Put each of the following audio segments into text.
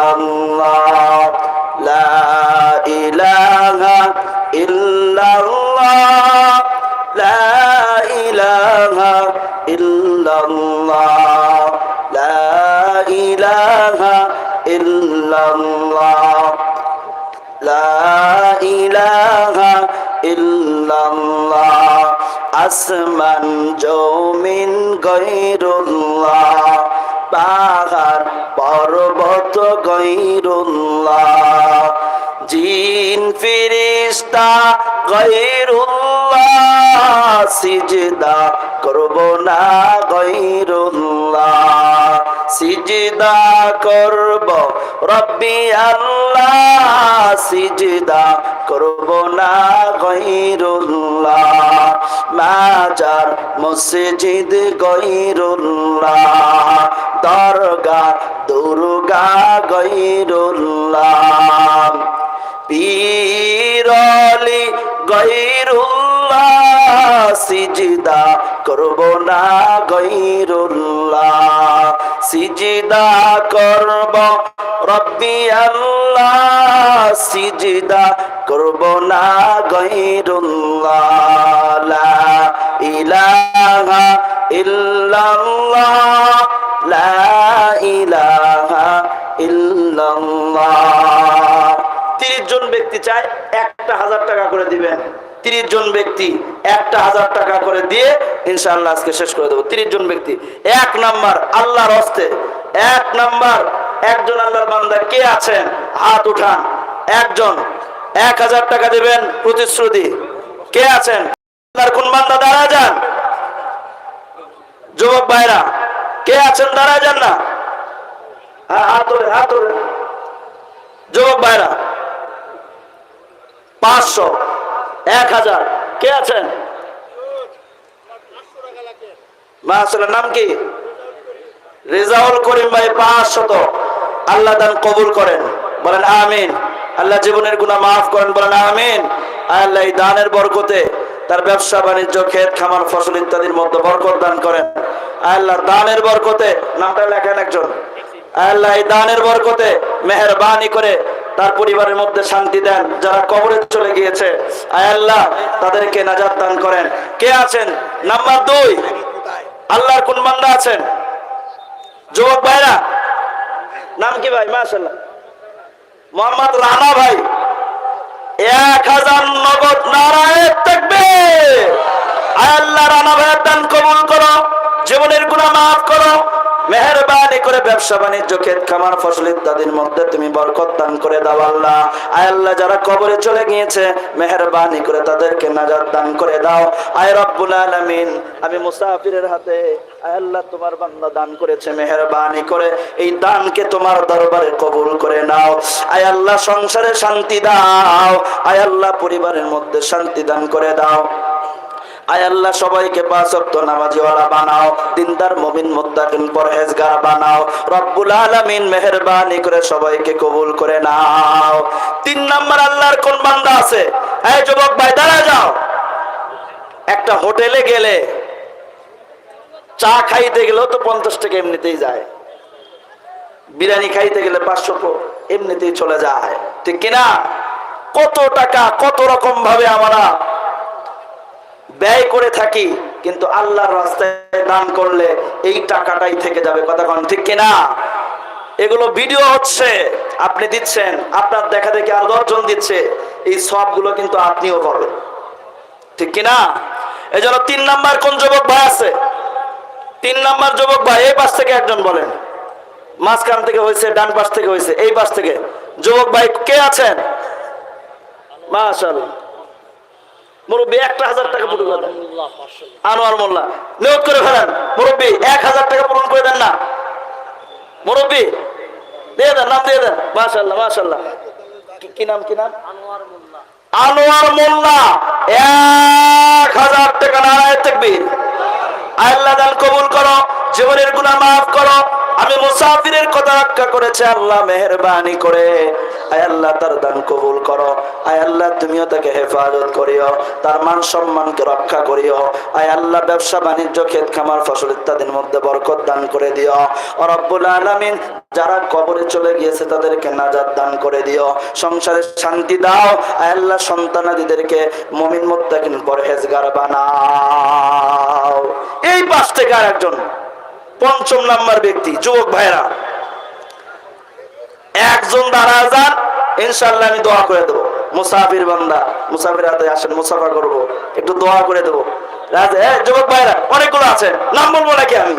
ইল্লাল্লাহ, লা ইলাহা ইল্লাল্লাহ, লা ইলাহা ইল্লাল্লাহ, লা ইলাহা ইল্লাল্লাহ, লা ইলাহা ইল্লাল্লাহ, আসমান জমিন গৈরুল্লাহ, পাহাড় পর্বত জিন ফিরিস্তা গৈরুল্লাহ সিজদা করব না গৈরুল্লাহ সিজদা করব রব্বি আল্লাহ, সিজদা করব না গৈরুল্লাহ মাজার মসজিদ দুর্গা গৈরুল্লাহ পীরলি গৈরুল্লাহ সিজদা করব না গৈরুল্লাহ সিজদা করব রব্বি আল্লাহ, সিজদা করব না গৈরুল্লাহ ইলাহা ইল্লাল্লাহ। তিরিশ জন ব্যক্তি চায় একটা হাজার টাকা করে দিবেন। তিরিশ জন ব্যক্তি একটা হাজার টাকা করে দিয়ে ইনশাআল্লাহ আজকে শেষ করে দেবো। তিরিশ জন ব্যক্তি। এক নাম্বার, আল্লাহর হস্তে। এক নাম্বার, একজন আল্লাহর বান্দা কে আছেন? হাত উঠান। একজন, এক হাজার টাকা দিবেন প্রতিশ্রুতি। কে আছেন? আল্লাহর কোন বান্দা দাঁড়া যান? যুবক ভাইরা, কে আছেন দাঁড়া যান না? হ্যাঁ হাত হাত যুবক ভাইরা, পাঁচশো, এক হাজার। কে আছেন? নাম কি? রেজাউল করিম ভাই, পাঁচশত। আল্লাহ দান কবুল করেন। বলেন আমিন। আল্লাহ জীবনের গুণা মাফ করেন। বলেন আমিন। আল্লাহ এই দানের বরকতে তার ব্যবসা, বাণিজ্য খামার, ফসল ইত্যাদির মধ্যে বরকত দান করেন। আল্লাহ দানের বরকতে, নামটা লেখেন একজন। আল্লাহ এই দানের বরকতে মেহরবানি করে তার পরিবারের মধ্যে শান্তি দেন, যারা কবরে চলে গিয়েছে। আল্লাহ, তাদেরকে নাজাত দান করেন। কে আছেন? নাম্বার দুই। আল্লাহর কোন বান্দা আছেন? যুবক ভাইরা, নাম কি ভাই? মাশাল্লাহ মোহাম্মদ রানা ভাই। এক হাজার নগদ নারায়ণ থাকবে আল্লাহ, রানা ভাইয়ের দান কবুল করো। জীবনের গুণা মাফ করো। মেহরবানি করে ব্যবসা বাণিজ্য, ক্ষেত খামার, ফসল ইত্যাদির মধ্যে তুমি বরকত দান করে দাও আল্লাহ। আয় আল্লাহ, যারা কবরে চলে গিয়েছে, মেহরবানি করে তাদেরকে নাজাত দান করে দাও। আয় রব্বুল আলামিন, আমি মুসাফিরের হাতে আয় আল্লাহ তোমার বান্দা দান করেছে, মেহরবানি করে এই দানকে তোমার দরবারে কবুল করে নাও। আয় আল্লাহ, সংসারে শান্তি দাও। আয় আল্লাহ, পরিবারের মধ্যে শান্তি দান করে দাও। আয় আল্লাহ সবাইকে পাঁচ ওয়াক্ত নামাজিওয়ালা বানাও, দিনদার মুমিন মুত্তাকিন পরহেজগার বানাও, রব্বুল আলামিন মেহেরবানি করে সবাইকে কবুল করে নাও। তিন নাম্বার আল্লাহর কোন বান্দা আছে? এই যুবক ভাই দাঁড়া যাও। একটা হোটেলে গেলে চা খাইতে গেলেও তো পঞ্চাশ টাকা এমনিতেই যায়। বিরিয়ানি খাইতে গেলে পাঁচশো এমনিতেই চলে যায়। ঠিক কিনা? কত টাকা, কত রকম ভাবে আমরা ব্যয় করে থাকি, কিন্তু আল্লাহর রাস্তায় দান করলে এই টাকাটাই থেকে যাবে। কথা কন ঠিক কিনা? এগুলো ভিডিও হচ্ছে, আপনি দিচ্ছেন, আপনার দেখা দেখি আর দশজন দিচ্ছে, এই সবগুলো কিন্তু আপনিও পাবেন ঠিক কিনা? এই জন্য তিন নাম্বার কোন যুবক ভাই আছে? তিন নাম্বার যুবক ভাই, এই পাশ থেকে একজন বলেন। মাঝখান থেকে হয়েছে, ডান পাশ থেকে হয়েছে, এই পাশ থেকে। যুবক ভাই, কে আছেন? মাশাআল্লাহ। মুরব্বী একটা হাজার টাকা পূরণ করে দেন। আনোয়ার মোল্লা নিয়োগ করে ফেলেন। মুরব্বী এক হাজার টাকা পূরণ করে দেন না। মুরব্বী দিয়ে দেন নাম দিয়ে দেন। মাশাল্লাহ মাশাল্লাহ কি- নাম কি নাম? আনোয়ার মোল্লা। এক হাজার টাকা নারায় থাকবি আল্লাহ দান কবুল করো জীবনের গুনাহ মাফ করো আমি মুসাফিরের কথা রক্ষা করেছে, আল্লাহ মেহরবানি করে। আয় আল্লাহ, তার দান কবুল করো। আয় আল্লাহ, তুমিও তাকে হেফাজত করিও, তার মান সম্মানকে রক্ষা করিও। আয় আল্লাহ, ব্যবসা বাণিজ্য, ক্ষেত খামার, ফসল ইত্যাদির মধ্যে বরকত দান করে দিও। রব্বুল আলামিন, যারা কবরে চলে গিয়েছে, তাদেরকে নাজাত দান করে দিও। সংসারে শান্তি দাও। আয় আল্লাহ, সন্তানাদিদেরকে মমিন মুত্তাকিন পরহেজগার বানাও। এই পাশ থেকে আর একজন পঞ্চম নাম্বার ব্যক্তি, যুবক ভাইরা একজন দাঁড়া যান ইনশাল্লাহ আমি দোয়া করে দেবো। মুসাফির বান্দা, মুসাফির হাতে আসেন, মুসাফা করব, একটু দোয়া করে দেবো। যুবক ভাইরা অনেকগুলো আছে নাম বলব নাকি আমি?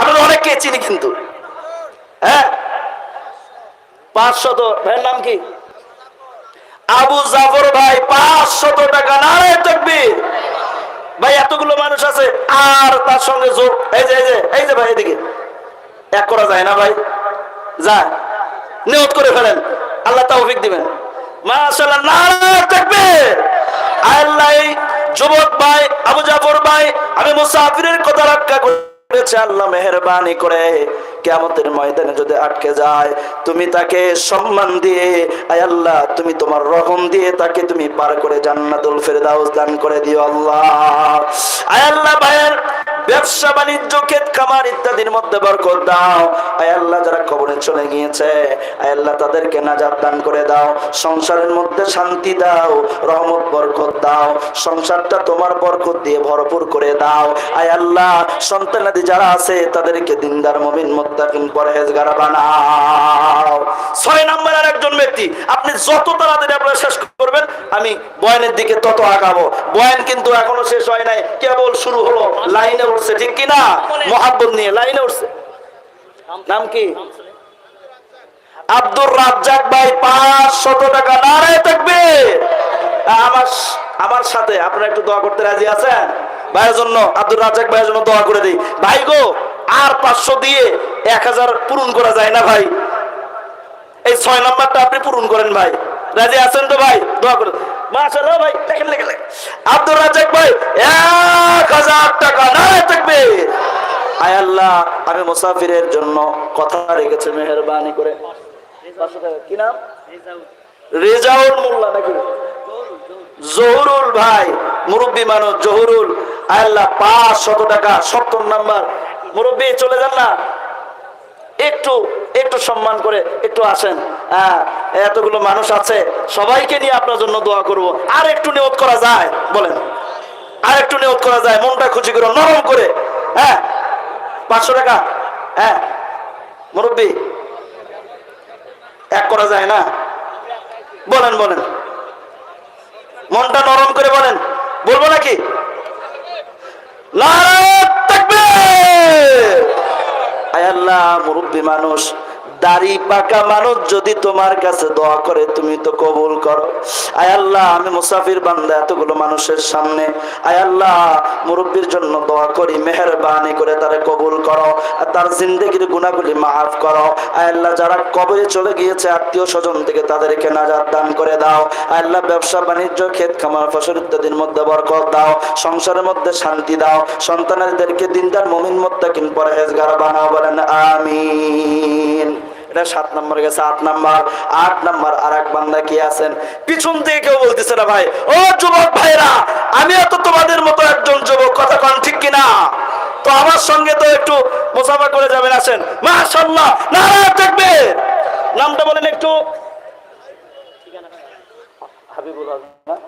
আপনাদের অনেককে চিনি কিন্তু। হ্যাঁ? পাঁচশত, ভাইয়ের নাম কি? আবু জাফর ভাই, পাঁচশত টাকা, নারায় তকবীর। ভাই, এতগুলো মানুষ আছে, আর তার সঙ্গে যোগ এই যে এই যে এই যে ভাই, এদিকে। এক করা যায় না ভাই। যা, নিয়ত করে ফেলেন। আল্লাহ তৌফিক দিবেন। আমি মুসাফিরের কথা রক্ষা করেছে। আল্লাহ মেহেরবানি করে। কেমতের ময়দানে যদি আটকে যায়, তুমি তাকে সম্মান দিয়ে, আয় আল্লাহ, তুমি তোমার রহম দিয়ে তাকে তুমি পার করে জান্নাতুল ফেরদাউস দান করে দিও আল্লাহ। আয় আল্লাহ ভাইয়ের ব্যবসা, বাণিজ্য, ক্ষেত খামার ইত্যাদির মধ্যে বরকত দাও। আয় আল্লাহ, যারা কবরে চলে গিয়েছে, আয় আল্লাহ, তাদেরকে নাজাত দান করে দাও। সংসারের মধ্যে শান্তি দাও, রহমত, বরকত দাও। সংসারটা তোমার বরকত দিয়ে ভরপুর করে দাও। আয় আল্লাহ, সন্তানাদি যারা আছে, তাদেরকে দিনদার, মমিন, মোত্তাকিন, পরহেজগার বানাও। ছয় নম্বর আর একজন ব্যক্তি, আপনি যত তাড়াতাড়ি আপনারা শেষ করবেন, আমি বয়ানের দিকে তত আগাবো। বয়ান কিন্তু এখনও শেষ হয় নাই, কেবল শুরু হলো লাইনে উঠছে, ঠিক কিনা? মহাব্বত নিয়ে লাইনে উঠছে। নাম কি? আব্দুর রাজ্জাক ভাই পাঁচ শত টাকা নারায় থাকবে আমার আমার সাথে আপনারা একটু দোয়া করতে রাজি আছেন? ভাইয়ের জন্য, আব্দুর রাজ্জাক ভাইয়ের জন্য দোয়া করে দিই। ভাই গো, আর পাঁচশো দিয়ে এক হাজার পূরণ করা যায় না ভাই। এই ছয় নম্বরটা আপনি পূরণ করেন ভাই। রাজি আছেন তো ভাই? দোয়া করে মাশাআল্লাহ ভাই লেখেন লেখেন। আব্দুর রাজ্জাক ভাই, এক হাজার টাকা নারায় থাকবে আয় আল্লাহ, আমি মুসাফিরের জন্য কথা রেখেছে, মেহরবানি করে। কি নাম? রেজাউল মোল্লা নাকি? জহুরুল ভাই, মুরব্বী মানুষ, জহুরুল। আল্লাহ পাঁচ শত টাকা, সত্তর নাম্বার। মুরব্বী, চলে যান না? একটু একটু সম্মান করে একটু আসেন। হ্যাঁ এতগুলো মানুষ আছে, সবাইকে নিয়ে আপনার জন্য দোয়া করব। আর একটু নিয়ত করা যায়, বলেন। আর একটু নিয়ত করা যায়, মনটা খুশি করে, নরম করে। হ্যাঁ পাঁচশো টাকা। হ্যাঁ মুরব্বী, এক করা যায় না? বলেন বলেন। মনটা নরম করে বলেন। বলব নাকি? নারায়ণ তাকবীর! আয় আল্লাহ মুরব্বী মানুষ। দাড়ি পাকা মানুষ যদি তোমার কাছে দোয়া করে, তুমি তো কবুল করো। আয় আল্লাহ, আমি মুসাফির বান্দা এতগুলো মানুষের সামনে। আয় আল্লাহ, মুরব্বীর জন্য দোয়া করি, মেহরবানি করে তারে কবুল করো আর তার জিন্দগির গুণাগুলি মাফ করো। আয় আল্লাহ, যারা কবরে চলে গিয়েছে, আত্মীয় স্বজন থেকে তাদেরকে নাজাত দান করে দাও। আয় আল্লাহ ব্যবসা বাণিজ্য, ক্ষেত খামার, ফসল ইত্যাদির মধ্যে বরকত দাও। সংসারের মধ্যে শান্তি দাও। সন্তানদেরকে দিনদার মমিন মোত্তাকিন পরহেজগার বানাও বলেন, আমিন। এটা সাত নম্বর গেছে, আট নাম্বার। আট নাম্বার আর এক বান্দা কি আছেন? পিছন থেকে কেউ বলতেছে না ভাই, ও যুবক ভাইরা আমিও তো তোমাদের মতো একজন যুবক, কথা কন ঠিক কিনা? তো আমার সঙ্গে তো একটু মোসাফা করে যাবেন, আসেন। মাশাল্লাহ না থাকবে। নামটা বলেন একটু। হাবিবুর রহমান।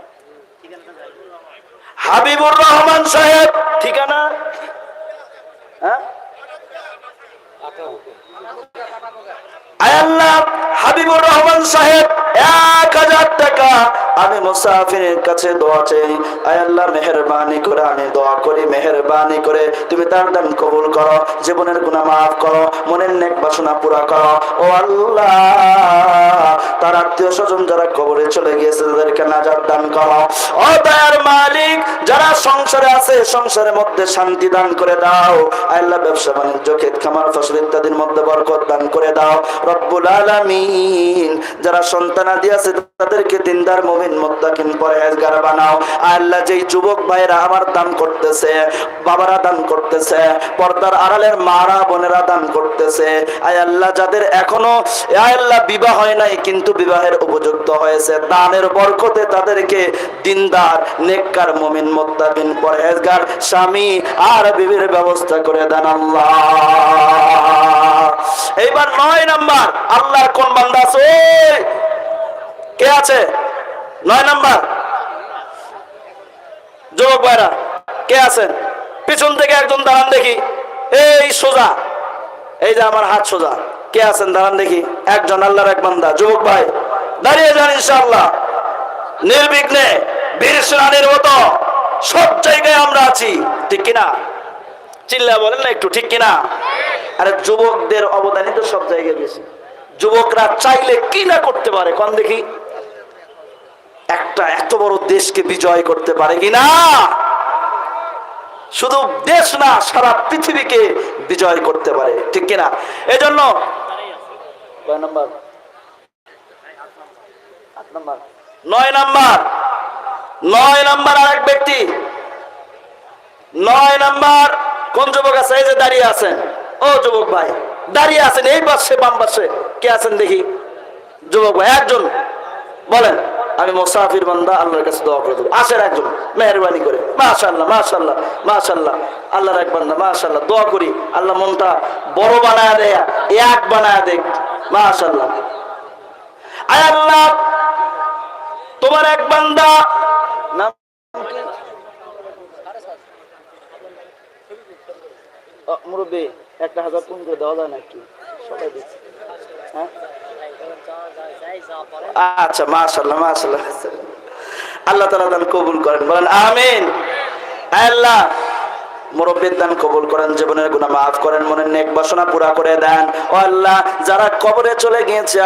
হাবিবুর রহমান সাহেব, ঠিকানা? হ্যাঁ? হাবিবুর রহমান সাহেব, এক হাজার টাকা। আমি মুসাফিরের কাছে দোয়া আয় আল্লাহ, মেহরবানি করে আমি দোয়া করি, মেহরবানি করে তুমি তার দান কবুল করো, জীবনের গুনাহ মাফ করো, মনের নেক বাসনা পুরা করো। ও আল্লাহ, তার আত্মীয় স্বজন যারা কবরে চলে গিয়েছে, তাদেরকে নাজার দান করো। ও দয়ার মালিক, যারা সংসারে আছে, সংসারের মধ্যে শান্তি দান করে দাও। আল্লাহ, ব্যবসা বাণিজ্য ক্ষেত খামার, ফসল ইত্যাদির মধ্যে বরকত দান করে দাও। রব্বুল আলামিন। যারা সন্তানাদি আছে, তাদেরকে দিনদার মুমিন মুত্তাকিন পরহেজগার বানাও। আল্লাহ যেই যুবক ভাইরা আমার দান করতেছে, বাবারা দান করতেছে, পর্দার আড়ালের মারা, বোনেরা দান করতেছে, আয় আল্লাহ যাদের এখনও, আয় আল্লাহ বিবাহ হয় নাই, কিন্তু বিবাহের উপযুক্ত হয়েছে। দানের বরকতে তাদেরকে দিনদার, নেককার মুমিন মুত্তাকিন পরহেজগার স্বামী আর বিবির ব্যবস্থা করে দেন আল্লাহ। এইবার নয় নাম্বার আল্লাহর কোন বান্দা আছে? কে আছে? নয় নাম্বার? যুবক ভাইরা, কে আছেন পিছন থেকে একজন দাঁড়ান দেখি। এই সোজা। এই যে আমার হাত সোজা। কে আছেন? দাঁড়ান দেখি। একজন আল্লাহর এক বান্দা। যুবক ভাই, দাঁড়িয়ে যান ইনশাআল্লাহ। নির্বিঘ্নে বীর সেনানির মতো সব জায়গায় আমরা আছি। ঠিক কিনা? চিল্লা বলেন না একটু, ঠিক কিনা? আরে যুবকদের অবদানই তো সব জায়গায় বেশি। যুবকরা চাইলে কি না করতে পারে? কোন দেখি। একটা এত বড় দেশকে বিজয় করতে পারে কি না? শুধু দেশ না, সারা পৃথিবীকে বিজয় করতে পারে। ঠিক কিনা? আট নাম্বার। নয় নাম্বার। নয় নাম্বার আরেক ব্যক্তি। নয় নাম্বার কোন যুবক আছে? এই যে দাঁড়িয়ে আছেন। ও যুবক ভাই, দাঁড়িয়ে আছেন, এই পাশে, বাম পাশে। কে আছেন দেখি? যুবক ভাই, একজন। বলেন, আমি মোসাফির বান্দা, আল্লাহর কাছে দোয়া করে দেবো। আসেন একজন, মেহরবানি করে। মাশাল্লাহ মাশাল্লাহ মাশাল্লাহ আল্লাহর এক বান্দা মাশাল্লাহ দোয়া করি। আল্লাহ মনটা বড় বানায় দেয়, এক বানায় দেখ মাশাল্লাহ আয় আল্লাহ, তোমার এক বান্দা, নাম মুরব্বী। একটা হাজার ফোন করে দেওয়া যায় না একটু সবাই দেখছি। হ্যাঁ? আচ্ছা মাশাল্লাহ মাশাল্লাহ আল্লাহ তালা দান কবুল করেন। বলেন, আমিন। আল্লাহ মুরব্বীর কবুল করেন, জীবনের গুণা মাফ করেন, মনের নেক বাসনা পুরা করে দেন। ও আল্লাহ, যারা কবরে চলে গিয়েছে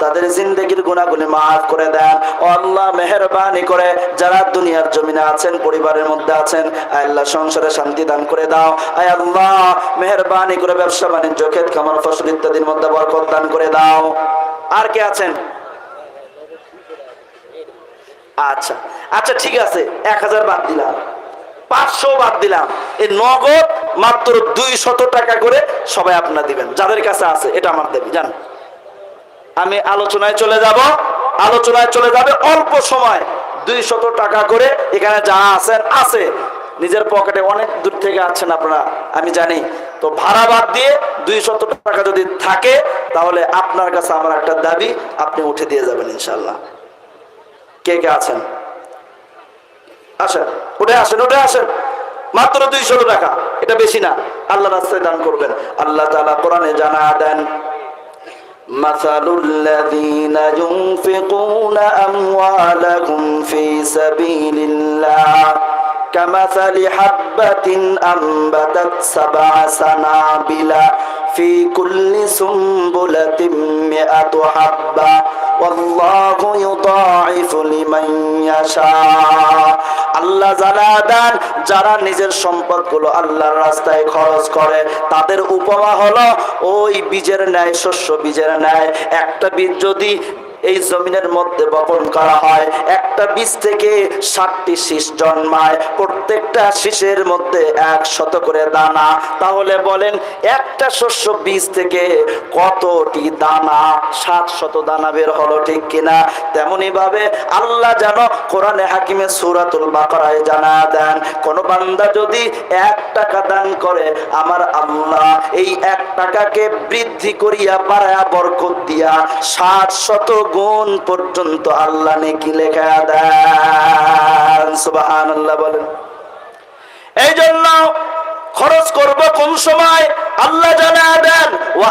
তাদের জিন্দগির গুণাগুলি মাফ করে দেন। ও আল্লাহ, মেহরবানি করে যারা দুনিয়ার জমিনে আছেন, পরিবারের মধ্যে আছেন আল্লাহ, সংসারে শান্তি দান করে দাও। আয় আল্লাহ, মেহরবানি করে ব্যবসা বাণিজ্য, ক্ষেত খামার, ফসল ইত্যাদির মধ্যে বরকত দান করে দাও। আর কে আছেন? আচ্ছা আচ্ছা ঠিক আছে, এক হাজার বাদ দিলাম। পাঁচশো বাদ দিলাম। এই নগদ মাত্র দুই শত টাকা করে সবাই আপনার দিবেন। যাদের কাছে আছে, এটা আমার দেবী জান আমি আলোচনায় চলে যাব। আলোচনায় চলে যাবে অল্প সময়। দুই শত টাকা করে এখানে যা আছেন, আছে। নিজের পকেটে অনেক দূর থেকে আছেন আপনারা, আমি জানি। তো ভাড়া বাদ দিয়ে দুই শত টাকা যদি থাকে, তাহলে আপনার কাছে আমার একটা দাবি, আপনি উঠে দিয়ে যাবেন ইনশাল্লাহ কে কে আছেন? আসেন। উঠে আসেন উঠে আসেন মাত্র দুইশো টাকা এটা বেশি না আল্লাহ রাস্তায় দান করবেন আল্লাহ তালা কোরআনে জানা দেন مثل الذين ينفقون أموالهم في سبيل الله كمثل حبة أنبتت سبع سنابل في كل سنبلة مئة حبة والله يضاعف لمن يشاء আল্লাহ জানা দেন যারা নিজের সম্পদগুলো আল্লাহর রাস্তায় খরচ করে তাদের উপমা হলো ওই বীজের ন্যায় শস্য বীজের ন্যায় একটা বীজ যদি এই জমিনের মধ্যে বপন করা হয়। একটা বীজ থেকে ষাটটি শীষ জন্মায়। প্রত্যেকটা শীষের মধ্যে এক শত করে দানা। তাহলে বলেন, একটা শস্য বীজ থেকে কতটি দানা? সাত শত দানা বের হলো ঠিক কিনা? তেমনি ভাবে আল্লাহ যেন কোরআনে হাকিমে সুরাতুল বাকরায় জানা দেন, কোন বান্দা যদি এক টাকা দান করে, আমার আল্লাহ এই এক টাকাকে বৃদ্ধি করিয়া বাড়ায়া বরকত দিয়া সাত শত গুণ পর্যন্ত আল্লাহ নেকি লেখা দেন। আল্লাহ বলেন। এই জন্য খরচ করব কোন সময়? আল্লাহ জানা দেন ও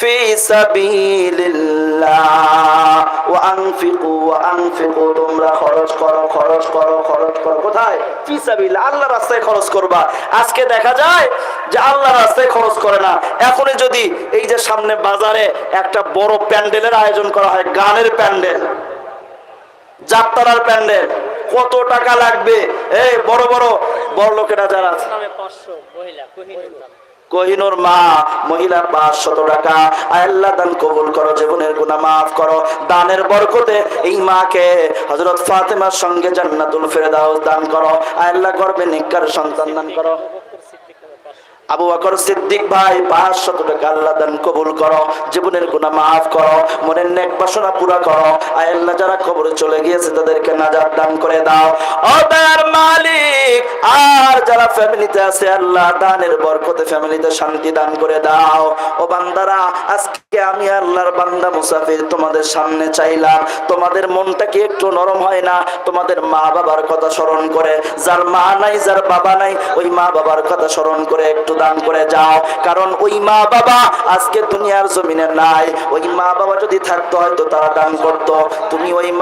ফি সাবিলিল্লাহ। তোমরা খরচ করো খরচ করো খরচ করো। কোথায়? ফি আল্লাহর রাস্তায় খরচ করবা। আজকে দেখা যায় যে আল্লাহর রাস্তায় খরচ করে না। এখনই যদি এই যে সামনে বাজারে একটা বড় প্যান্ডেলের আয়োজন করা হয় গানের প্যান্ডেল যাত্রার প্যান্ডেল কত টাকা লাগবে? এই বড় বড় বড় লোকেরা যারা আছে। কোহিনুর মা মহিলা পাঁচশত টাকা। আল্লাহ দান কবুল করো জীবনের গুনাহ মাফ করো। দানের বরকতে এই মাকে হযরত ফাতেমার সঙ্গে জান্নাতুল ফেরদাউস দান করো। আল্লাহ গর্বে নিকার সন্তান দান করো বকর সিদ্দিক নামে পাঁচশো আবু বকর সিদ্দিক ভাই পাঁচশত টাকা আল্লাহ দান কবুল করো, জীবনের গুনাহ মাফ করো, মনের নেক বাসনা পুরা করো। আয় আল্লাহ যারা কবরে চলে গিয়েছে, তাদেরকে নাজাত দান করে দাও। ও তার মালিক আর যারা ফ্যামিলিতে আছে, আল্লাহ দানের বরকতে ফ্যামিলিতে শান্তি দান করে দাও। ও বান্দারা, আজকে আমি আল্লাহর বান্দা মুসাফির তোমাদের সামনে চাইলাম। তোমাদের মনটা কি একটু নরম হয় না? তোমাদের মা বাবার কথা স্মরণ করে, যার মা নাই, যার বাবা নাই, ওই মা বাবার কথা স্মরণ করে একটু দান করে যাও। কারণ ওই মা বাবা আজকে দুনিয়ার জমিনে নাই। ওই মা বাবা যদি থাকতো, হয়তো তারা দান করতো। তুমি ওই